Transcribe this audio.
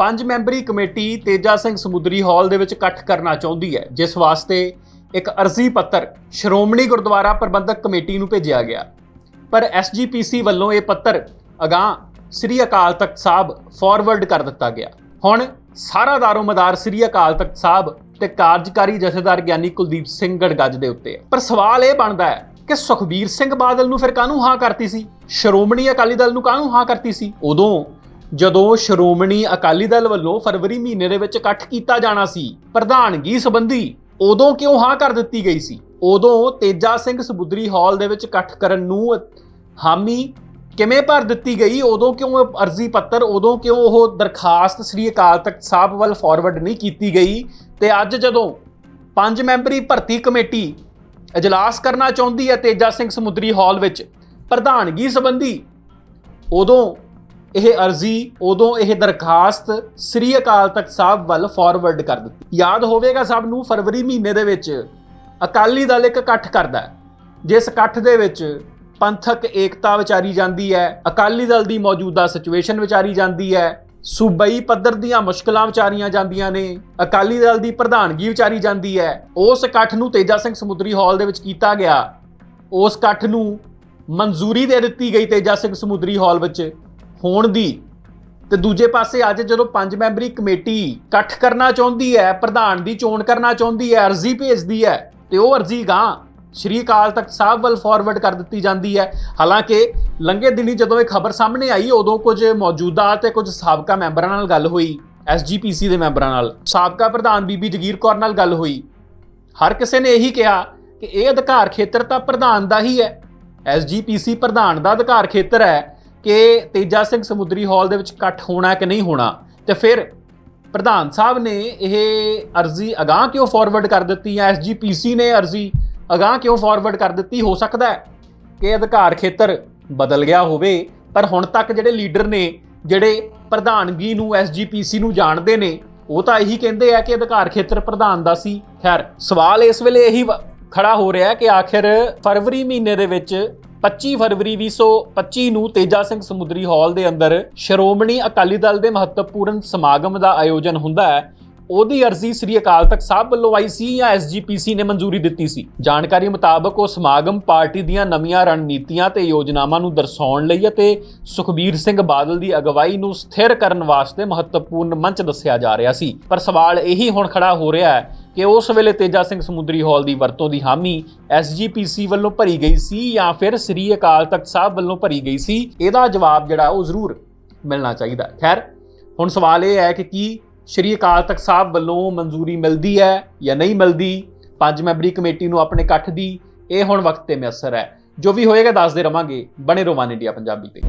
ਪੰਜ memory committee Teja Singh ਸਮੁੰਦਰੀ ਹਾਲ ਦੇ ਵਿੱਚ ਇਕੱਠ ਕਰਨਾ ਚਾਹੁੰਦੀ ਹੈ, ਜਿਸ ਵਾਸਤੇ ਇੱਕ ਅਰਜ਼ੀ ਪੱਤਰ ਸ਼੍ਰੋਮਣੀ ਗੁਰਦੁਆਰਾ ਪ੍ਰਬੰਧਕ ਕਮੇਟੀ ਨੂੰ ਭੇਜਿਆ ਗਿਆ। ਪਰ ਐਸਜੀਪੀਸੀ ਵੱਲੋਂ ਇਹ ਪੱਤਰ ਅਗਾਂਹ ਸ੍ਰੀ ਅਕਾਲ ਤਖਤ ਸਾਹਿਬ ਫਾਰਵਰਡ ਕਰ ਦਿੱਤਾ ਗਿਆ। ਹੁਣ ਸਾਰਾ ਦਾਰੋਮਦਾਰ ਸ੍ਰੀ ਅਕਾਲ ਤਖਤ ਸਾਹਿਬ ਤੇ ਕਾਰਜਕਾਰੀ ਜਥੇਦਾਰ ਗਿਆਨੀ ਕੁਲਦੀਪ ਸਿੰਘ ਗੜਗੱਜ ਦੇ ਉੱਤੇ ਹੈ। ਪਰ ਸਵਾਲ ਇਹ ਬਣਦਾ ਹੈ ਕਿ ਸੁਖਬੀਰ ਸਿੰਘ ਬਾਦਲ ਨੂੰ ਫਿਰ ਕਾਹਨੂੰ ਹਾਂ ਕਰਤੀ ਸੀ? ਸ਼੍ਰੋਮਣੀ ਅਕਾਲੀ ਦਲ ਨੂੰ ਕਾਹਨੂੰ ਹਾਂ ਕਰਤੀ ਸੀ? ਉਦੋਂ ਜਦੋਂ ਸ਼੍ਰੋਮਣੀ ਅਕਾਲੀ ਦਲ ਵੱਲੋਂ ਫਰਵਰੀ ਮਹੀਨੇ ਦੇ ਵਿੱਚ ਇਕੱਠ ਕੀਤਾ ਜਾਣਾ ਸੀ, ਪ੍ਰਧਾਨਗੀ ਸੰਬੰਧੀ ਉਦੋਂ ਕਿਉਂ ਹਾਂ ਕਰ ਦਿੱਤੀ ਗਈ ਸੀ? ਉਦੋਂ ਤੇਜਾ ਸਿੰਘ ਸਮੁੰਦਰੀ ਹਾਲ ਦੇ ਵਿੱਚ ਇਕੱਠ ਕਰਨ ਨੂੰ ਹਾਮੀ ਕਿਵੇਂ ਭਰ ਦਿੱਤੀ ਗਈ? ਉਦੋਂ ਕਿਉਂ ਅਰਜ਼ੀ ਪੱਤਰ? ਉਦੋਂ ਕਿਉਂ ਉਹ ਦਰਖਾਸਤ ਸ੍ਰੀ ਅਕਾਲ ਤਖਤ ਸਾਹਿਬ ਵੱਲ ਫਾਰਵਰਡ ਨਹੀਂ ਕੀਤੀ ਗਈ? ਤੇ ਅੱਜ ਜਦੋਂ ਪੰਜ ਮੈਂਬਰੀ ਭਰਤੀ ਕਮੇਟੀ ਇਜਲਾਸ ਕਰਨਾ ਚਾਹੁੰਦੀ ਹੈ ਤੇਜਾ ਸਿੰਘ ਸਮੁੰਦਰੀ ਹਾਲ ਵਿੱਚ, ਪ੍ਰਧਾਨਗੀ ਸੰਬੰਧੀ ਉਦੋਂ ਇਹ ਅਰਜ਼ੀ ਉਦੋਂ ਇਹ ਦਰਖਾਸਤ ਸ੍ਰੀ ਅਕਾਲ ਤਖਤ ਸਾਹਿਬ ਵੱਲ ਫਾਰਵਰਡ ਕਰ ਦਿੱਤੀ। ਯਾਦ ਹੋਵੇਗਾ ਸਭ ਨੂੰ, ਫਰਵਰੀ ਮਹੀਨੇ ਦੇ ਵਿੱਚ ਅਕਾਲੀ ਦਲ ਇੱਕ ਇਕੱਠ ਕਰਦਾ ਜਿਸ ਇਕੱਠ ਦੇ ਵਿੱਚ ਪੰਥਕ ਏਕਤਾ ਵਿਚਾਰੀ ਜਾਂਦੀ ਹੈ, ਅਕਾਲੀ ਦਲ ਦੀ ਮੌਜੂਦਾ ਸਿਚੁਏਸ਼ਨ ਵਿਚਾਰੀ ਜਾਂਦੀ ਹੈ, ਸੂਬਈ ਪੱਧਰ ਦੀਆਂ ਮੁਸ਼ਕਲਾਂ ਵਿਚਾਰੀਆਂ ਜਾਂਦੀਆਂ ਨੇ, ਅਕਾਲੀ ਦਲ ਦੀ ਪ੍ਰਧਾਨਗੀ ਵਿਚਾਰੀ ਜਾਂਦੀ ਹੈ, ਉਸ ਇਕੱਠ ਨੂੰ ਤੇਜਾ ਸਿੰਘ ਸਮੁੰਦਰੀ ਹਾਲ ਦੇ ਵਿੱਚ ਕੀਤਾ ਗਿਆ। ਉਸ ਇਕੱਠ ਨੂੰ ਮਨਜ਼ੂਰੀ ਦੇ ਦਿੱਤੀ ਗਈ ਤੇਜਾ ਸਿੰਘ ਸਮੁੰਦਰੀ ਹਾਲ ਵਿੱਚ। ਹੋਣ ਦੀ। ਤੇ ਦੂਜੇ ਪਾਸੇ ਅੱਜ ਜਦੋਂ ਪੰਜ ਮੈਂਬਰੀ ਕਮੇਟੀ ਇਕੱਠ ਕਰਨਾ ਚਾਹੁੰਦੀ ਹੈ, ਪ੍ਰਧਾਨ ਦੀ ਚੋਣ ਕਰਨਾ ਚਾਹੁੰਦੀ ਹੈ, ਅਰਜ਼ੀ ਭੇਜਦੀ ਹੈ, ਤੇ ਉਹ ਅਰਜ਼ੀ ਗਾਂ ਸ਼੍ਰੀ ਅਕਾਲ ਤਖਤ ਸਾਹਿਬ ਵੱਲ ਫਾਰਵਰਡ ਕਰ ਦਿੱਤੀ ਜਾਂਦੀ ਹੈ। ਹਾਲਾਂਕਿ ਲੰਘੇ ਦਿਨੀ ਜਦੋਂ ਇਹ ਖਬਰ ਸਾਹਮਣੇ ਆਈ, ਉਦੋਂ ਕੁਝ ਮੌਜੂਦਾ ਤੇ ਕੁਝ ਸਾਬਕਾ ਮੈਂਬਰਾਂ ਨਾਲ ਗੱਲ ਹੋਈ। ਐਸਜੀਪੀਸੀ ਦੇ ਮੈਂਬਰਾਂ ਨਾਲ। ਸਾਬਕਾ ਪ੍ਰਧਾਨ ਬੀਬੀ ਜਗੀਰ ਕੌਰ ਨਾਲ ਗੱਲ ਹੋਈ। ਹਰ ਕਿਸੇ ਨੇ ਇਹੀ ਕਿਹਾ ਕਿ ਇਹ ਅਧਿਕਾਰ ਖੇਤਰ ਤਾਂ ਪ੍ਰਧਾਨ ਦਾ ਹੀ ਹੈ। ਐਸਜੀਪੀਸੀ ਪ੍ਰਧਾਨ ਦਾ ਅਧਿਕਾਰ ਖੇਤਰ ਹੈ। ਕਿ ਤੇਜਾ ਸਿੰਘ ਸਮੁੰਦਰੀ ਹਾਲ ਦੇ ਵਿੱਚ ਇਕੱਠ ਹੋਣਾ ਕਿ ਨਹੀਂ ਹੋਣਾ? ਤੇ ਫਿਰ ਪ੍ਰਧਾਨ ਸਾਹਿਬ ਨੇ ਇਹ ਅਰਜ਼ੀ ਅਗਾਹ ਕਿਉਂ ਫਾਰਵਰਡ ਕਰ ਦਿੱਤੀ ਹੈ? ਐਸਜੀਪੀਸੀ ਨੇ ਅਰਜ਼ੀ ਅਗਾਹ ਕਿਉਂ ਫਾਰਵਰਡ ਕਰ ਦਿੱਤੀ? ਹੋ ਸਕਦਾ ਹੈ ਕਿ ਅਧਿਕਾਰ ਖੇਤਰ ਬਦਲ ਗਿਆ ਹੋਵੇ, ਪਰ ਹੁਣ ਤੱਕ ਜਿਹੜੇ ਲੀਡਰ ਨੇ, ਜਿਹੜੇ ਪ੍ਰਧਾਨਗੀ ਨੂੰ ਐਸਜੀਪੀਸੀ ਨੂੰ ਜਾਣਦੇ ਨੇ, ਉਹ ਤਾਂ ਇਹੀ ਕਹਿੰਦੇ ਆ ਕਿ ਅਧਿਕਾਰ ਖੇਤਰ ਪ੍ਰਧਾਨ ਦਾ ਸੀ। ਖੈਰ, ਸਵਾਲ ਇਸ ਵੇਲੇ ਇਹੀ ਵ- ਖੜਾ ਹੋ ਰਿਹਾ ਕਿ ਆਖਿਰ ਫਰਵਰੀ ਮਹੀਨੇ ਦੇ ਵਿੱਚ 25 ਫਰਵਰੀ 2025 ਨੂੰ ਤੇਜਾ ਸਿੰਘ ਸਮੁੰਦਰੀ ਹਾਲ ਦੇ ਅੰਦਰ ਸ਼੍ਰੋਮਣੀ ਅਕਾਲੀ ਦਲ ਦੇ ਮਹੱਤਵਪੂਰਨ ਸਮਾਗਮ ਦਾ ਆਯੋਜਨ ਹੁੰਦਾ ਹੈ। ਉਹਦੀ ਅਰਜ਼ੀ ਸ੍ਰੀ ਅਕਾਲ ਤਖਤ ਸਾਹਿਬ ਵੱਲੋਂ ਆਈ ਸੀ ਜਾਂ ਐਸਜੀਪੀਸੀ ਨੇ ਮਨਜ਼ੂਰੀ ਦਿੱਤੀ ਸੀ? ਜਾਣਕਾਰੀ ਮੁਤਾਬਕ ਉਹ ਸਮਾਗਮ ਪਾਰਟੀ ਦੀਆਂ ਨਵੀਆਂ ਰਣਨੀਤੀਆਂ ਤੇ ਯੋਜਨਾਵਾਂ ਨੂੰ ਦਰਸਾਉਣ ਲਈ ਅਤੇ ਸੁਖਬੀਰ ਸਿੰਘ ਬਾਦਲ ਦੀ ਅਗਵਾਈ ਨੂੰ ਸਥਿਰ ਕਰਨ ਵਾਸਤੇ ਮਹੱਤਵਪੂਰਨ ਮੰਚ ਦੱਸਿਆ ਜਾ ਰਿਹਾ ਸੀ। ਪਰ ਸਵਾਲ ਇਹੀ ਹੁਣ ਖੜਾ ਹੋ ਰਿਹਾ ਹੈ ਕਿ ਉਸ ਵੇਲੇ ਤੇਜਾ ਸਿੰਘ ਸਮੁੰਦਰੀ ਹਾਲ ਦੀ ਵਰਤੋਂ ਦੀ ਹਾਮੀ ਐਸਜੀਪੀਸੀ ਵੱਲੋਂ ਭਰੀ ਗਈ ਸੀ ਜਾਂ ਫਿਰ ਸ੍ਰੀ ਅਕਾਲ ਤਖਤ ਸਾਹਿਬ ਵੱਲੋਂ ਭਰੀ ਗਈ ਸੀ? ਇਹਦਾ ਜਵਾਬ ਜਿਹੜਾ ਉਹ ਜ਼ਰੂਰ ਮਿਲਣਾ ਚਾਹੀਦਾ। ਖੈਰ, ਹੁਣ ਸਵਾਲ ਇਹ ਹੈ ਕਿ ਕੀ ਸ਼੍ਰੀ ਅਕਾਲ ਤਖਤ ਸਾਹਿਬ ਵੱਲੋਂ ਮਨਜ਼ੂਰੀ ਮਿਲਦੀ ਹੈ ਜਾਂ ਨਹੀਂ ਮਿਲਦੀ? ਪੰਜ ਮੈਂਬਰੀ ਕਮੇਟੀ ਨੂੰ ਆਪਣੇ ਇਕੱਠ ਦੀ ਇਹ ਹੁਣ ਵਕਤ ਤੇ ਮਿਆਸਰ ਹੈ। ਜੋ ਵੀ ਹੋਏਗਾ ਦੱਸਦੇ ਰਵਾਂਗੇ। ਬਣੇ ਰਹੋ ਇੰਡੀਆ ਪੰਜਾਬੀ ਤੇ।